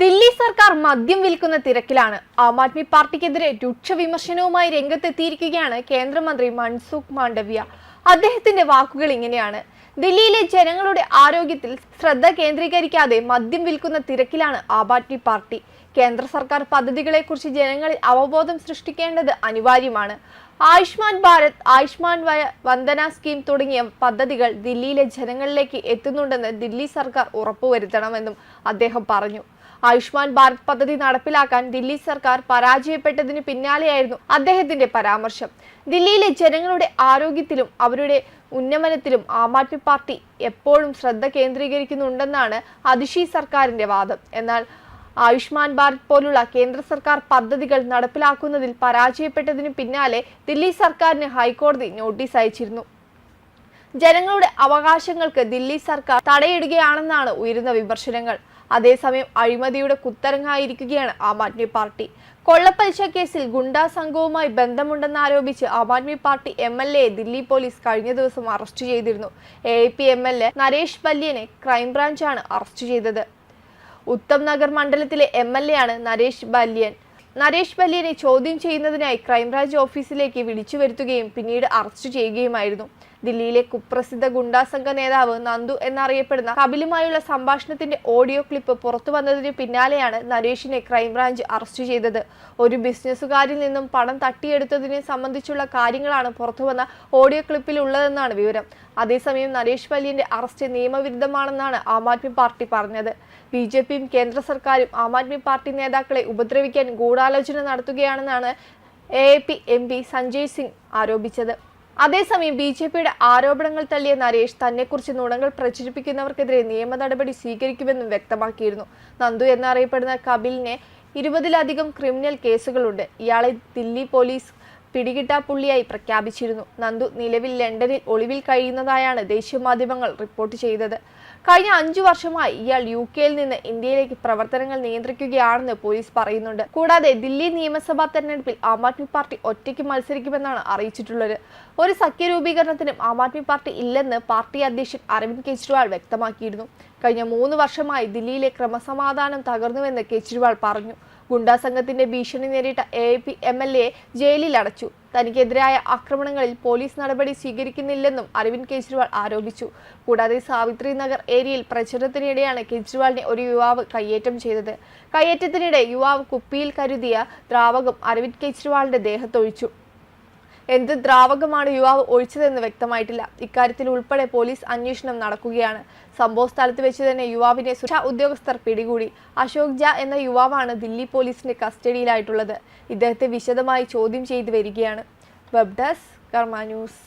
ദില്ലി സർക്കാർ മദ്യം വിൽക്കുന്ന തിരക്കിലാണ്. ആം ആദ്മി പാർട്ടിക്കെതിരെ രൂക്ഷ വിമർശനവുമായി രംഗത്തെത്തിയിരിക്കുകയാണ് കേന്ദ്രമന്ത്രി മൻസുഖ് മാണ്ഡവ്യ. അദ്ദേഹത്തിന്റെ വാക്കുകൾ ഇങ്ങനെയാണ്. ദില്ലിയിലെ ജനങ്ങളുടെ ആരോഗ്യത്തിൽ ശ്രദ്ധ കേന്ദ്രീകരിക്കാതെ മദ്യം വിൽക്കുന്ന തിരക്കിലാണ് ആം ആദ്മി പാർട്ടി. കേന്ദ്ര സർക്കാർ പദ്ധതികളെക്കുറിച്ച് ജനങ്ങളിൽ അവബോധം സൃഷ്ടിക്കേണ്ടത് അനിവാര്യമാണ്. ആയുഷ്മാൻ ഭാരത് ആയുഷ്മാൻ വന്ദന സ്കീം തുടങ്ങിയ പദ്ധതികൾ ദില്ലിയിലെ ജനങ്ങളിലേക്ക് എത്തുന്നുണ്ടെന്ന് ദില്ലി സർക്കാർ ഉറപ്പുവരുത്തണമെന്നും അദ്ദേഹം പറഞ്ഞു. ആയുഷ്മാൻ ഭാരത് പദ്ധതി നടപ്പിലാക്കാൻ ദില്ലി സർക്കാർ പരാജയപ്പെട്ടതിന് പിന്നാലെയായിരുന്നു അദ്ദേഹത്തിന്റെ പരാമർശം. ദില്ലിയിലെ ജനങ്ങളുടെ ആരോഗ്യത്തിലും അവരുടെ ഉന്നമനത്തിലും ആം ആദ്മി പാർട്ടി എപ്പോഴും ശ്രദ്ധ കേന്ദ്രീകരിക്കുന്നുണ്ടെന്നാണ് അതിഷി സർക്കാരിന്റെ വാദം. എന്നാൽ ആയുഷ്മാൻ ഭാരത് പോലുള്ള കേന്ദ്ര സർക്കാർ പദ്ധതികൾ നടപ്പിലാക്കുന്നതിൽ പരാജയപ്പെട്ടതിന് പിന്നാലെ ദില്ലി സർക്കാരിന് ഹൈക്കോടതി നോട്ടീസ് അയച്ചിരുന്നു. ജനങ്ങളുടെ അവകാശങ്ങൾക്ക് ദില്ലി സർക്കാർ തടയിടുകയാണെന്നാണ് ഉയരുന്ന വിമർശനങ്ങൾ. അതേസമയം അഴിമതിയുടെ കുത്തരങ്ങായിരിക്കുകയാണ് ആം ആദ്മി പാർട്ടി. കൊള്ളപ്പലിശ കേസിൽ ഗുണ്ടാ സംഘവുമായി ബന്ധമുണ്ടെന്നാരോപിച്ച് Aam Aadmi party M L A Delhi police കഴിഞ്ഞ ദിവസം അറസ്റ്റ് ചെയ്തിരുന്നു. A P M L A Naresh ബല്യനെ ക്രൈംബ്രാഞ്ചാണ് അറസ്റ്റ് ചെയ്തത്. ഉത്തം നഗർ മണ്ഡലത്തിലെ എം എൽ എ ആണ് നരേഷ് ബല്യൻ നരേഷ് ബല്യനെ ചോദ്യം ചെയ്യുന്നതിനായി ക്രൈംബ്രാഞ്ച് ഓഫീസിലേക്ക് വിളിച്ചു വരുത്തുകയും പിന്നീട് അറസ്റ്റ് ചെയ്യുകയുമായിരുന്നു. ദില്ലിയിലെ കുപ്രസിദ്ധ ഗുണ്ടാസംഘ നേതാവ് നന്ദു എന്നറിയപ്പെടുന്ന കപിലുമായുള്ള സംഭാഷണത്തിന്റെ ഓഡിയോ ക്ലിപ്പ് പുറത്തു വന്നതിന് പിന്നാലെയാണ് നരേഷിനെ ക്രൈംബ്രാഞ്ച് അറസ്റ്റ് ചെയ്തത്. ഒരു ബിസിനസ്സുകാരിൽ നിന്നും പണം തട്ടിയെടുത്തതിനെ സംബന്ധിച്ചുള്ള കാര്യങ്ങളാണ് പുറത്തുവന്ന ഓഡിയോ ക്ലിപ്പിൽ ഉള്ളതെന്നാണ് വിവരം. അതേസമയം നരേഷ് വലിയന്റെ അറസ്റ്റ് നിയമവിരുദ്ധമാണെന്നാണ് ആം ആദ്മി പാർട്ടി പറഞ്ഞത്. ബി ജെ പിയും കേന്ദ്ര സർക്കാരും ആം ആദ്മി പാർട്ടി നേതാക്കളെ ഉപദ്രവിക്കാൻ ഗൂഢാലോചന നടത്തുകയാണെന്നാണ് A A P M P Sanjay Singh ആരോപിച്ചത്. അതേസമയം ബി ജെ പിയുടെ ആരോപണങ്ങൾ തള്ളിയ നരേഷ് തന്നെക്കുറിച്ച് നുണങ്ങൾ പ്രചരിപ്പിക്കുന്നവർക്കെതിരെ നിയമ നടപടി സ്വീകരിക്കുമെന്നും വ്യക്തമാക്കിയിരുന്നു. നന്ദു എന്നറിയപ്പെടുന്ന കപിലിനെ ഇരുപതിലധികം ക്രിമിനൽ കേസുകളുണ്ട്. ഇയാളെ ദില്ലി പോലീസ് പിടികിട്ടാപ്പുള്ളിയായി പ്രഖ്യാപിച്ചിരുന്നു. നന്ദു നിലവിൽ ലണ്ടനിൽ ഒളിവിൽ കഴിയുന്നതായാണ് ദേശീയ മാധ്യമങ്ങൾ റിപ്പോർട്ട് ചെയ്തത്. കഴിഞ്ഞ അഞ്ചു വർഷമായി ഇയാൾ യു കെയിൽ നിന്ന് ഇന്ത്യയിലേക്ക് പ്രവർത്തനങ്ങൾ നിയന്ത്രിക്കുകയാണെന്ന് പോലീസ് പറയുന്നുണ്ട്. കൂടാതെ ദില്ലി നിയമസഭാ തെരഞ്ഞെടുപ്പിൽ ആം ആദ്മി പാർട്ടി ഒറ്റയ്ക്ക് മത്സരിക്കുമെന്നാണ് അറിയിച്ചിട്ടുള്ളത്. ഒരു സഖ്യ രൂപീകരണത്തിനും ആം ആദ്മി പാർട്ടി ഇല്ലെന്ന് പാർട്ടി അധ്യക്ഷൻ അരവിന്ദ് കെജ്രിവാൾ വ്യക്തമാക്കിയിരുന്നു. കഴിഞ്ഞ മൂന്ന് വർഷമായി ദില്ലിയിലെ ക്രമസമാധാനം തകർന്നുവെന്ന് കെജ്രിവാൾ പറഞ്ഞു. ഗുണ്ടാ സംഘത്തിന്റെ ഭീഷണി നേരിട്ട A P M L A ജയിലിൽ അടച്ചു തനിക്കെതിരായ ആക്രമണങ്ങളിൽ പോലീസ് നടപടി സ്വീകരിക്കുന്നില്ലെന്നും അരവിന്ദ് കെജ്രിവാൾ ആരോപിച്ചു. കൂടാതെ സാവിത്രി നഗർ ഏരിയയിൽ പ്രചരണത്തിനിടെയാണ് കെജ്രിവാളിനെ ഒരു യുവാവ് കയ്യേറ്റം ചെയ്തത്. കയ്യേറ്റത്തിനിടെ യുവാവ് കുപ്പിയിൽ കരുതിയ ദ്രാവകം അരവിന്ദ് കെജ്രിവാളിന്റെ ദേഹത്തൊഴിച്ചു. എന്ത് ദ്രാവകമാണ് യുവാവ് ഒഴിച്ചതെന്ന് വ്യക്തമായിട്ടില്ല. ഇക്കാര്യത്തിൽ ഉൾപ്പെടെ പോലീസ് അന്വേഷണം നടക്കുകയാണ്. സംഭവ സ്ഥലത്ത് വെച്ച് തന്നെ യുവാവിനെ സുരക്ഷാ ഉദ്യോഗസ്ഥർ പിടികൂടി. അശോക് ജ എന്ന യുവാവാണ് ദില്ലി പോലീസിന്റെ കസ്റ്റഡിയിലായിട്ടുള്ളത്. ഇദ്ദേഹത്തെ വിശദമായി ചോദ്യം ചെയ്തു വരികയാണ്. Web desk Karma news.